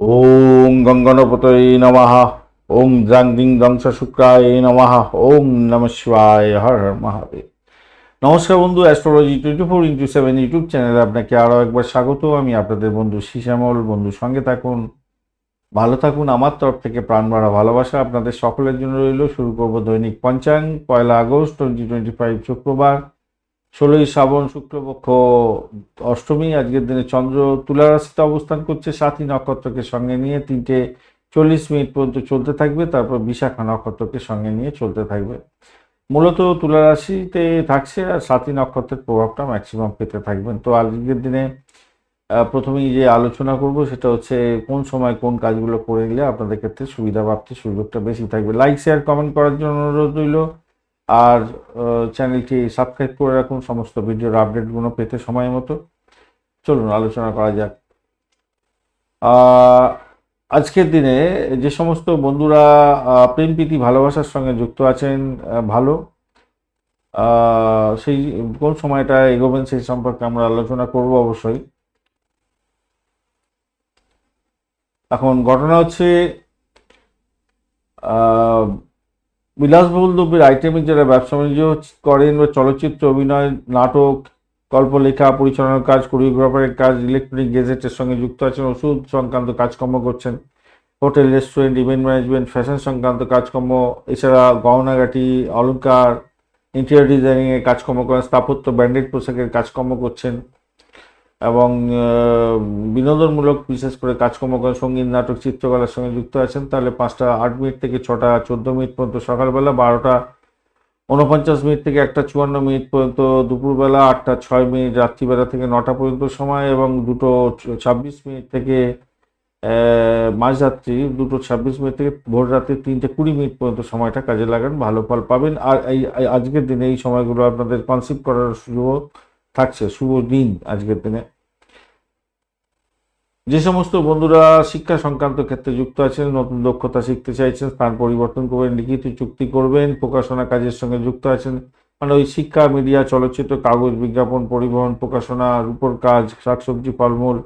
ওং গঙ্গনপতয়ে নমঃ। ওং দ্রাং দিং দংশ শুক্রায় নমঃ। ওং নম শিবায়। হর হর মহাদেব। নমস্কার বন্ধু, astrology twenty four into seven YouTube চ্যানেলে আপনাকে আরও একবার স্বাগত। আমি আপনাদের বন্ধু শ্যামল বন্ধু সঙ্গে থাকুন। ভালো থাকুন। আমার তরফ থেকে প্রাণ ভরা ভালোবাসা আপনাদের সকলের জন্য রইল। শুরু করব দৈনিক পঞ্চাঙ্গ পয়লা আগস্ট টোয়েন্টি টোয়েন্টি ফাইভ শুক্রবার। ষোলোই শ্রাবণ শুক্লপক্ষ অষ্টমী, আজকের দিনে চন্দ্র তুলা রাশিতে অবস্থান করছে। সাথী নক্ষত্রকে সঙ্গে নিয়ে তিনটে চল্লিশ মিনিট পর্যন্ত চলতে থাকবে। তারপর বিশাখা নক্ষত্রকে সঙ্গে নিয়ে চলতে থাকবে। মূলত তুলা রাশিতে থাকছে আর সাথী নক্ষত্রের প্রভাবটা ম্যাক্সিমাম পেতে থাকবেন। তো আজকের দিনে প্রথমেই যে আলোচনা করব সেটা হচ্ছে কোন সময় কোন কাজগুলো করে নিলে আপনাদের ক্ষেত্রে সুবিধা প্রাপ্তির সুযোগটা বেশি থাকবে। লাইক শেয়ার কমেন্ট করার জন্য অনুরোধ রইল। আর চ্যানেলটি সাবস্ক্রাইব করে রাখুন। সমস্ত ভিডিওর আপডেটগুলো পেতে সময় মতো। চলুন, আলোচনা করা যাক। আজকের দিনে যে সমস্ত বন্ধুরা প্রেম, প্রীতি, ভালোবাসার সঙ্গে যুক্ত আছেন ভালো সেই কোন সময়টা এগোবেন সেই সম্পর্কে আমরা আলোচনা করব অবশ্যই। এখন ঘটনা হচ্ছে বিলাসবহুল দ্রব্যের আইটেমের যারা ব্যবসা বাণিজ্য করেন বা চলচ্চিত্র, অভিনয়, নাটক গল্পলেখা পরিচালনার কাজ কোরিওগ্রাফারের কাজ ইলেকট্রনিক গেজেটের সঙ্গে যুক্ত আছেন, ওষুধ সংক্রান্ত কাজকর্ম করছেন। Hotel restaurant event management fashion সংক্রান্ত কাজকর্ম, এছাড়া গহনাগাটি, অলংকার ইন্টেরিয়র ডিজাইনিংয়ের কাজকর্ম করেন, স্থাপত্য ব্র্যান্ডেড পোশাকের কাজকর্ম করছেন। এবং বিনোদনমূলক বিশেষ করে কাজকর্ম করেন সংগীত, নাটক, চিত্রকলার সঙ্গে যুক্ত আছেন। তাহলে পাঁচটা আট মিনিট থেকে ছটা, চোদ্দ মিনিট পর্যন্ত সকালবেলা, বারোটা উনপঞ্চাশ মিনিট থেকে একটা চুয়ান্ন মিনিট পর্যন্ত দুপুরবেলা, আটটা ছয় মিনিট রাত্রিবেলা থেকে নটা পর্যন্ত সময় এবং দুটো ছাব্বিশ মিনিট থেকে মাঝরাত্রি দুটো ছাব্বিশ মিনিট থেকে ভোর রাত্রি তিনটে কুড়ি মিনিট পর্যন্ত সময়টা কাজে লাগান, ভালো ফল পাবেন। আর এই আজকের দিনে এই সময়গুলো আপনাদের কনসিপ্ট করার সুযোগ থাকছে। শুভ দিন আজকের দিনে। যে সমস্ত বন্ধুরা শিক্ষা সংক্রান্ত ক্ষেত্রে যুক্ত আছেন, নতুন দক্ষতা শিখতে চাইছেন, স্থান পরিবর্তন করবেন, লিখিত চুক্তি করবেন, প্রকাশনা কাজের সঙ্গে যুক্ত আছেন মানে ওই শিক্ষা, মিডিয়া, চলচ্চিত্র, কাগজ বিজ্ঞাপন, পরিবহন প্রকাশনার উপর কাজ, শাকসবজি, ফলমূল,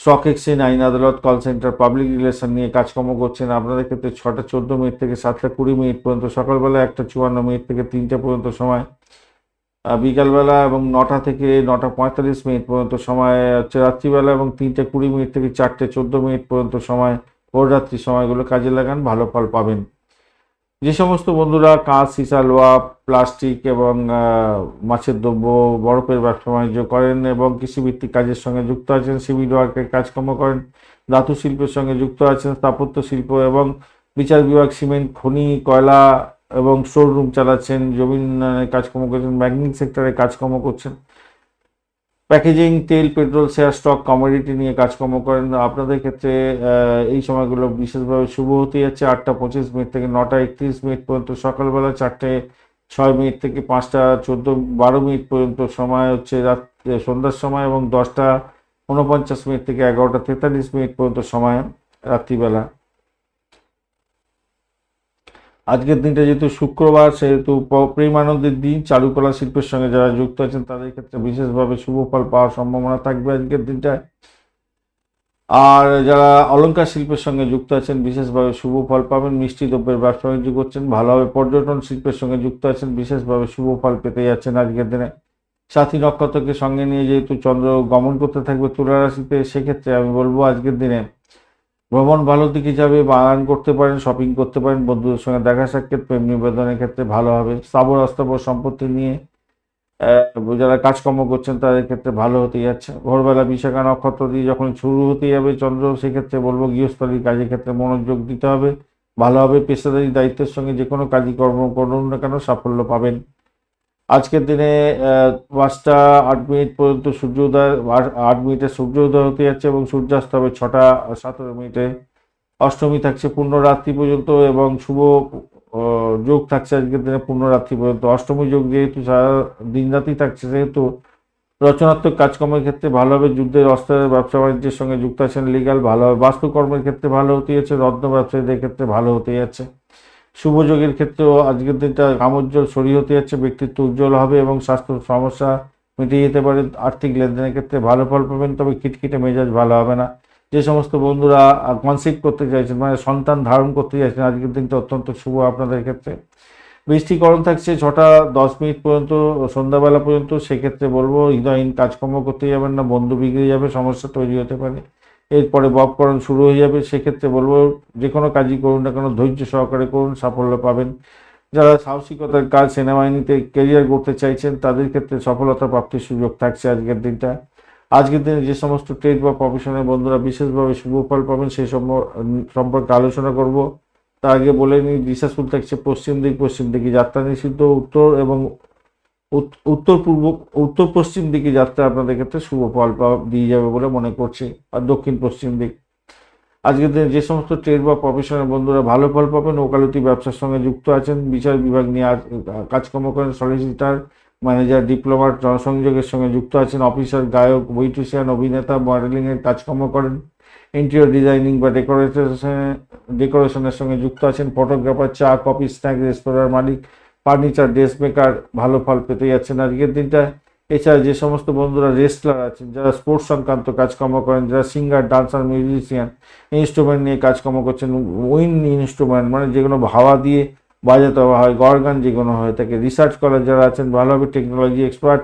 স্টক এক্সচেঞ্জ, আইন আদালত, কল সেন্টার, পাবলিক রিলেশন নিয়ে কাজকর্ম করছেন। আপনাদের ক্ষেত্রে ছটা, চোদ্দ মিনিট থেকে সাতটা, কুড়ি মিনিট পর্যন্ত, সকালবেলা একটা, চুয়ান্ন মিনিট থেকে তিনটে পর্যন্ত সময়। বিকালবেলা এবং নটা থেকে নটা পঁয়তাল্লিশ মিনিট পর্যন্ত সময়, হচ্ছে রাত্রিবেলা এবং তিনটে কুড়ি মিনিট থেকে চারটে চোদ্দ মিনিট পর্যন্ত সময়, ভোররাত্রি সময়গুলো কাজে লাগান, ভালো ফল পাবেন। যে সমস্ত বন্ধুরা কাঁচ, সিসা লোয়া প্লাস্টিক এবং মাছের দ্রব্য, বরফের ব্যবসা বাণিজ্য করেন এবং কৃষিভিত্তিক কাজের সঙ্গে যুক্ত আছেন, সিভিল ওয়ার্কের কাজকর্ম করেন, ধাতু শিল্পের সঙ্গে যুক্ত আছেন, স্থাপত্য শিল্প এবং বিচার বিভাগ, সিমেন্ট, খনি, কয়লা এবং শোরুম চালাচ্ছেন জমি কাজকর্ম করছেন ব্যাংকিং সেক্টরে কাজকর্ম করছেন। প্যাকেজিং তেল পেট্রোল শেয়ার স্টক কমোডিটি নিয়ে কাজকর্ম করেন। আপনাদের ক্ষেত্রে এই সময়গুলো বিশেষভাবে শুভ হতে যাচ্ছে আটটা পঁচিশ মিনিট থেকে নটা একত্রিশ মিনিট পর্যন্ত। সকালবেলা চারটে ছয় মিনিট থেকে পাঁচটা চোদ্দ বারো মিনিট পর্যন্ত সময় হচ্ছে রাত সন্ধ্যার সময় এবং দশটা উনপঞ্চাশ মিনিট থেকে এগারোটা তেতাল্লিশ মিনিট পর্যন্ত সময় রাত্রিবেলা। আজকের দিনটা যেহেতু শুক্রবার, সেহেতু প- প্রেমানন্দের দিন, চারুকলা শিল্পের সঙ্গে যারা যুক্ত আছেন, তাদের ক্ষেত্রে বিশেষভাবে শুভ ফল পাওয়ার সম্ভাবনা থাকবে আজকের দিনটায়। আর যারা অলংকার শিল্পের সঙ্গে যুক্ত আছেন, বিশেষভাবে শুভ ফল পাবেন। মিষ্টি দ্রব্যের ব্যবসা বাণিজ্য করছেন, ভালোভাবে পর্যটন শিল্পের সঙ্গে যুক্ত আছেন, বিশেষভাবে শুভ ফল পেতে যাচ্ছেন আজকের দিনে। সাথী নক্ষত্রকে সঙ্গে নিয়ে যেহেতু চন্দ্র গমন করতে থাকবে তুলা রাশিতে, সেক্ষেত্রে আমি বলব আজকের দিনে ভ্রমণ ভালো দিকে যাবে বাগান করতে পারেন শপিং করতে পারেন, বন্ধুদের সঙ্গে দেখা সাক্ষাৎ, প্রেম নিবেদনের ক্ষেত্রে ভালো হবে। স্থাবর অস্থাবর সম্পত্তি নিয়ে যারা কাজকর্ম করছেন তাদের ক্ষেত্রে ভালো হতে যাচ্ছে। ভোরবেলা বিশাখা নক্ষত্র দিয়ে যখন শুরু হতে যাবে চন্দ্র, সেক্ষেত্রে বলব গৃহস্থলীর কাজের ক্ষেত্রে মনোযোগ দিতে হবে। ভালো হবে, পেশাদারি দায়িত্বের সঙ্গে যে কোনো কাজই কর্ম করুন না কেন, সাফল্য পাবেন। আজকের দিনে পাঁচটা আট মিনিট পর্যন্ত সূর্যোদয় আট- মিনিটে সূর্যোদয় হতে যাচ্ছে এবং সূর্যাস্ত হবে ছটা, সতেরো মিনিটে। অষ্টমী থাকছে রাত্রি পর্যন্ত এবং শুভ যোগ থাকছে আজকের দিনে রাত্রি পর্যন্ত। অষ্টমী যোগ যেহেতু সারা দিন রাতি থাকছে, সেহেতু রচনাত্মক কাজকর্মের ক্ষেত্রে ভালো হবে। যুদ্ধের, অস্ত্রের, ব্যবসা বাণিজ্যের সঙ্গে যুক্ত আছেন লিগাল ভালো হবে। বাস্তুকর্মের ক্ষেত্রে ভালো হতে যাচ্ছে রত্ন ব্যবসায়ীদের ক্ষেত্রে ভালো হতে যাচ্ছে। শুভ যোগের ক্ষেত্রেও আজকের দিনটা কামোজ্জ্বল সরি হতে যাচ্ছে, ব্যক্তিত্ব উজ্জ্বল হবে এবং স্বাস্থ্য সমস্যা মিটে যেতে পারে, আর্থিক লেনদেনের ক্ষেত্রে ভালো ফল পাবেন, তবে খিটখিটে মেজাজ ভালো হবে না। যে সমস্ত বন্ধুরা কনসিভ করতে চাইছেন মানে সন্তান ধারণ করতে চাইছেন, আজকের দিনটা অত্যন্ত শুভ আপনাদের ক্ষেত্রে। বৃষ্টিকরণ থাকছে ছটা দশ মিনিট পর্যন্ত, সন্ধ্যাবেলা পর্যন্ত, সেক্ষেত্রে বলব, হৃদয়হীন কাজকর্ম করতে যাবেন না, বন্ধু বিগড়ে যাবে, সমস্যা তৈরি হতে পারে। এরপরে বপকরণ শুরু হয়ে যাবে। সেক্ষেত্রে বলব, যে কোনো কাজই করুন না কেন, ধৈর্য সহকারে করুন, সাফল্য পাবেন। যারা সাহসিকতার কাজ সেনাবাহিনীতে কেরিয়ার করতে চাইছেন, তাদের ক্ষেত্রে সফলতা প্রাপ্তির সুযোগ থাকছে আজকের দিনটা। আজকের দিনে যে সমস্ত ট্রেড বা প্রফেশনের বন্ধুরা বিশেষভাবে শুভ ফল পাবেন সেই সম্প- সম্পর্কে আলোচনা করব। তার আগে বলে নিই দিশাশুল থাকছে পশ্চিম দিক, পশ্চিম দিকে যাত্রা নিষিদ্ধ, উত্তর এবং উত্তর পূর্ব, উত্তর পশ্চিম দিকে যাত্রা আপনাদের ক্ষেত্রে শুভ ফল দিয়ে যাবে বলে মনে করছি, আর দক্ষিণ পশ্চিম দিক। আজকের দিনে যে সমস্ত ট্রেড বা প্রফেশনের বন্ধুরা ভালো ফল পাবেন, ওকালতি ব্যবসার সঙ্গে যুক্ত আছেন, বিচার বিভাগ নিয়ে আজ কাজকর্ম করেন সলিসিটার ম্যানেজার ডিপ্লোমার জনসংযোগের সঙ্গে যুক্ত আছেন অফিসার গায়ক ওয়েট্রিশিয়ান অভিনেতা মডেলিং এর কাজকর্ম করেন ইন্টেরিয়র ডিজাইনিং বা ডেকোরেশন ডেকোরেশনের সঙ্গে যুক্ত আছেন ফটোগ্রাফার চা কফি স্ন্যাক রেস্তোরাঁর মালিক ফার্নিচার, ড্রেস মেকার ভালো ফল পেতে যাচ্ছেন। আজকের দিনটা এছাড়া যে সমস্ত বন্ধুরা রেস্টলার আছেন, যারা স্পোর্টস সংক্রান্ত কাজকর্ম করেন, যারা সিঙ্গার ডান্সার মিউজিশিয়ান ইনস্ট্রুমেন্ট নিয়ে কাজকর্ম করছেন উইন ইনস্ট্রুমেন্ট মানে যেগুলো হাওয়া দিয়ে বাজাতে হয়, গরগান যেগুলো হয়ে থাকে রিসার্চ করার যারা আছেন, ভালোভাবে টেকনোলজি এক্সপার্ট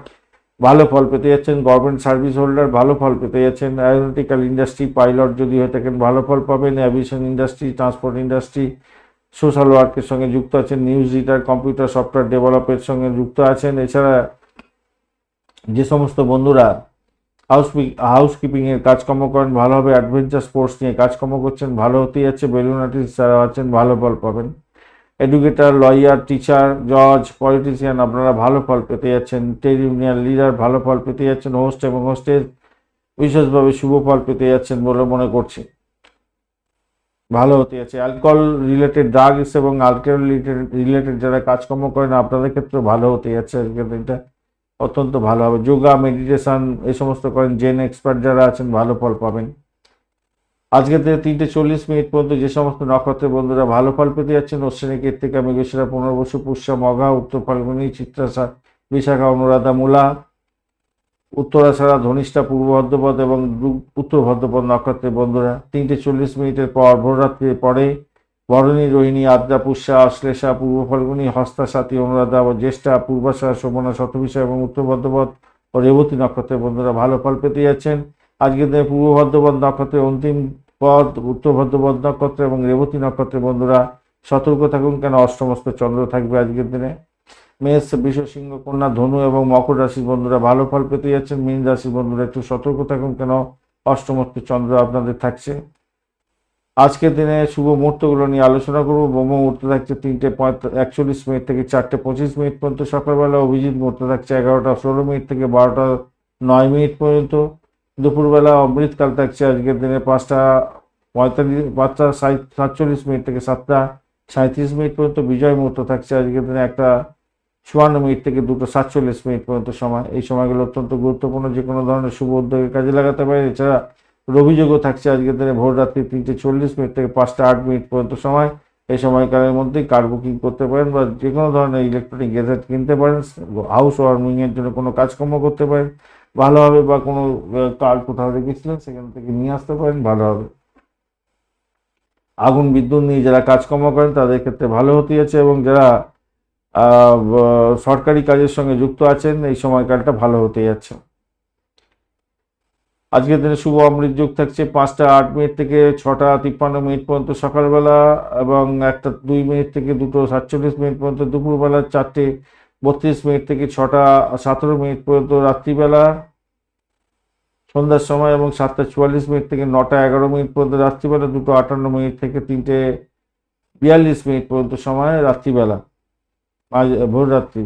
ভালো ফল পেতে যাচ্ছেন গভর্নমেন্ট সার্ভিস হোল্ডার ভালো ফল পেতে যাচ্ছেন অ্যারোনটিক্যাল ইন্ডাস্ট্রি পাইলট যদি হয়ে থাকেন, ভালো ফল পাবেন aviation industry transport industry social ওয়ার্কের সঙ্গে যুক্ত আছেন, নিউজ রিডার, কম্পিউটার সফটওয়্যার ডেভেলপের সঙ্গে যুক্ত আছেন। এছাড়া যে সমস্ত বন্ধুরা হাউস হাউস কিপিং কাজকর্ম করেন ভালোভাবে অ্যাডভেঞ্চার স্পোর্টস নিয়ে কাজকর্ম করছেন, ভালো হতেই যাচ্ছে, বেলুন আর্টিস্ট যারা আছেন, ভালো ফল পাবেন। এডুকেটর, লয়ার, টিচার, জজ, পলিটিশিয়ান, আপনারা ভালো ফল পেতে যাচ্ছেন, ট্রেড ইউনিয়ন লিডার, ভালো ফল পেতে যাচ্ছেন, হোস্ট এবং হোস্টেজ বিশেষভাবে শুভ ফল পেতে যাচ্ছেন বলে মনে করছি। ভালো হতে যাচ্ছে। অ্যালকোহল রিলেটেড ড্রাগস এবং অ্যালকোহল রিলেটেড যারা কাজকর্ম করেন আপনাদের ক্ষেত্রে ভালো হতে যাচ্ছে আজকের দিনটা। অত্যন্ত ভালো হবে। যোগা মেডিটেশন এই সমস্ত করেন। জেন এক্সপার্ট যারা আছেন, ভালো ফল পাবেন। আজকে থেকে তিনটে চল্লিশ মিনিট পর্যন্ত যে সমস্ত নক্ষত্রের বন্ধুরা ভালো ফল পেতে যাচ্ছেন অশ্বিনী কীর্তিকা মৃগশিরা পুনর্বসু পুষ্যা মঘা উত্তর ফাল্গুনি, চিত্রাসা, বিশাখা, অনুরাধা, মূলা উত্তরাছাড়া ধনিষ্ঠা, পূর্ব ভদ্রপদ এবং উত্তর ভদ্রপদ নক্ষত্রের বন্ধুরা, তিনটে চল্লিশ মিনিটের পর ভোররাত্রির পরে বরণী, রোহিণী, আদ্রা, পুষ্যা অশ্লেষা পূর্ব ফাল্গুনি, হস্তা সাথী অনুরাধা ও জ্যেষ্ঠা, পূর্বাশা, শোভনা শতবিষা এবং উত্তর ভদ্রপদ ও রেবতী নক্ষত্রের বন্ধুরা ভালো ফল পেতে যাচ্ছেন। আজকের দিনে পূর্ব ভদ্রপদ নক্ষত্রের অন্তিম পদ, উত্তর ভদ্রপদ নক্ষত্র এবং রেবতী নক্ষত্রের বন্ধুরা সতর্ক থাকুন কেন অষ্টমস্ত চন্দ্র থাকবে আজকের দিনে। মেষ, বৃষ, সিংহ, কন্যা, ধনু এবং মকর রাশির বন্ধুরা ভালো ফল পেতে যাচ্ছেন। মীন রাশির বন্ধুরা একটু সতর্ক থাকুন কেন? অষ্টমস্ত চন্দ্র আপনাদের থাকছে। আজকের দিনে শুভ মুহূর্তগুলো নিয়ে আলোচনা করব। ব্রহ্ম মুহূর্ত থাকছে তিনটে একচল্লিশ মিনিট থেকে চারটে পঁচিশ মিনিট পর্যন্ত সকালবেলা। অভিজিৎ মুহূর্ত থাকছে এগারোটা ষোলো মিনিট থেকে বারোটা নয় মিনিট পর্যন্ত। দুপুরবেলা অমৃতকাল থাকছে আজকের দিনে পাঁচটা পঁয়তাল্লিশ, পাঁচটা সাতচল্লিশ মিনিট থেকে সাতটা সাঁত্রিশ মিনিট পর্যন্ত। বিজয় মুহূর্ত থাকছে আজকের দিনে একটা চুয়ান্ন মিনিট থেকে দুটো সাতচল্লিশ মিনিট পর্যন্ত সময়। এই সময়গুলো অত্যন্ত গুরুত্বপূর্ণ, যে কোনো ধরনের শুভ উদ্যোগে কাজে লাগাতে পারে। এছাড়া রবিযোগও থাকছে আজকের দিনে ভোর রাত্রি তিনটে চল্লিশ মিনিট থেকে পাঁচটা আট মিনিট পর্যন্ত সময়। এই সময়কালের মধ্যেই কার বুকিং করতে পারেন বা যে কোনো ধরনের ইলেকট্রনিক গ্যাজেট কিনতে পারেন হাউস ওয়ার্মিংয়ের জন্য কোনো কাজকর্ম করতে পারেন। ভালোভাবে বা কোনো কার কোথাও রেখেছিলেন সেখান থেকে নিয়ে আসতে পারেন, ভালোভাবে। আগুন বিদ্যুৎ নিয়ে যারা কাজকর্ম করেন তাদের ক্ষেত্রে ভালো হতে যাচ্ছে এবং যারা সরকারি কাজের সঙ্গে যুক্ত আছেন, এই সময়কালটা ভালো হতে যাচ্ছে। আজকের দিনে শুভ অমৃত যোগ থাকছে, পাঁচটা আট মিনিট থেকে ছটা তিপ্পান্ন মিনিট পর্যন্ত সকালবেলা এবং একটা দুই মিনিট থেকে দুটো সাতচল্লিশ মিনিট পর্যন্ত দুপুরবেলা চারটে বত্রিশ মিনিট থেকে ছটা সতেরো মিনিট পর্যন্ত রাত্রিবেলা, সন্ধ্যার সময় এবং সাতটা চুয়াল্লিশ মিনিট থেকে নটা এগারো মিনিট পর্যন্ত রাত্রিবেলা, দুটো আটান্ন মিনিট থেকে তিনটে বিয়াল্লিশ মিনিট পর্যন্ত সময় রাত্রিবেলা। ভোর রাত্রি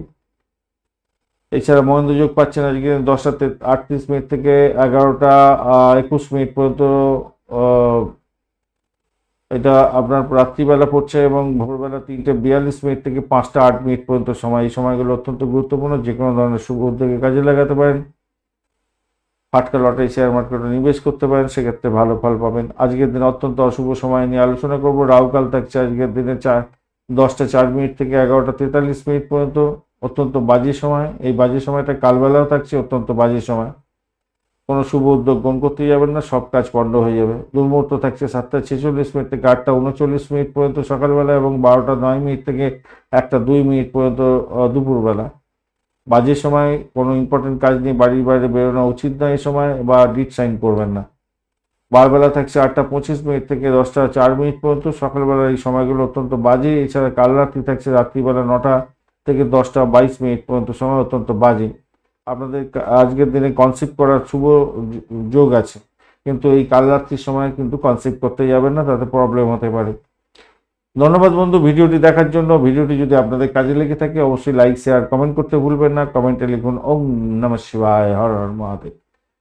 এছাড়া মহেন্দ্র যোগ পাচ্ছেন আজকে দশটাতে আটত্রিশ মিনিট থেকে এগারোটা একুশ মিনিট পর্যন্ত এটা আপনার রাত্রিবেলা পড়ছে এবং ভোরবেলা তিনটে বিয়াল্লিশ মিনিট থেকে পাঁচটা আট মিনিট পর্যন্ত সময়। এই সময়গুলো অত্যন্ত গুরুত্বপূর্ণ, যে কোনো ধরনের শুভ উদ্যোগে কাজে লাগাতে পারেন। ফাটকা লটারি, শেয়ার মার্কেটে নিবেশ করতে পারেন, সেক্ষেত্রে ভালো ফল পাবেন। আজকের দিনে অত্যন্ত অশুভ সময় নিয়ে আলোচনা করব। রাহুকাল থাকছে আজকের দিনে চার দশটা চার মিনিট থেকে এগারোটা তেতাল্লিশ মিনিট পর্যন্ত অত্যন্ত বাজে সময়। এই বাজে সময়টা কালবেলাও থাকছে, অত্যন্ত বাজে সময়। কোনো শুভ উদ্যোগ গ্রহণ করতে যাবেন না, সব কাজ পণ্ড হয়ে যাবে। দুর্মুহূর্ত থাকছে সাতটা ছেচল্লিশ মিনিট থেকে আটটা উনচল্লিশ মিনিট পর্যন্ত সকালবেলা এবং বারোটা নয় মিনিট থেকে একটা দুই মিনিট পর্যন্ত দুপুরবেলা। বাজে সময় কোনো ইম্পর্টেন্ট কাজ নিয়ে বাড়ির বাইরে বেরোনো উচিত নয় এই সময় বা ডিট সাইন করবেন না। বারবেলা থাকছে আটটা পঁচিশ মিনিট থেকে দশটা চার মিনিট পর্যন্ত। সকালবেলা এই সময়গুলো অত্যন্ত বাজে। এছাড়া কাল রাত্রি থাকছে রাত্রিবেলা নটা থেকে দশটা বাইশ মিনিট পর্যন্ত সময় অত্যন্ত বাজে। আপনাদের আজকের দিনে কনসেপ্ট করার শুভ যোগ আছে। কিন্তু এই কাল রাত্রির সময় কিন্তু কনসেপ্ট করতে যাবেন না, তাতে প্রবলেম হতে পারে। ধন্যবাদ বন্ধু, ভিডিওটি দেখার জন্য। ভিডিওটি যদি আপনাদের কাজে লেগে থাকে, অবশ্যই লাইক শেয়ার কমেন্ট করতে ভুলবেন না। কমেন্টে লিখুন, ওম নম শিবায়, হর হর মহাদেব।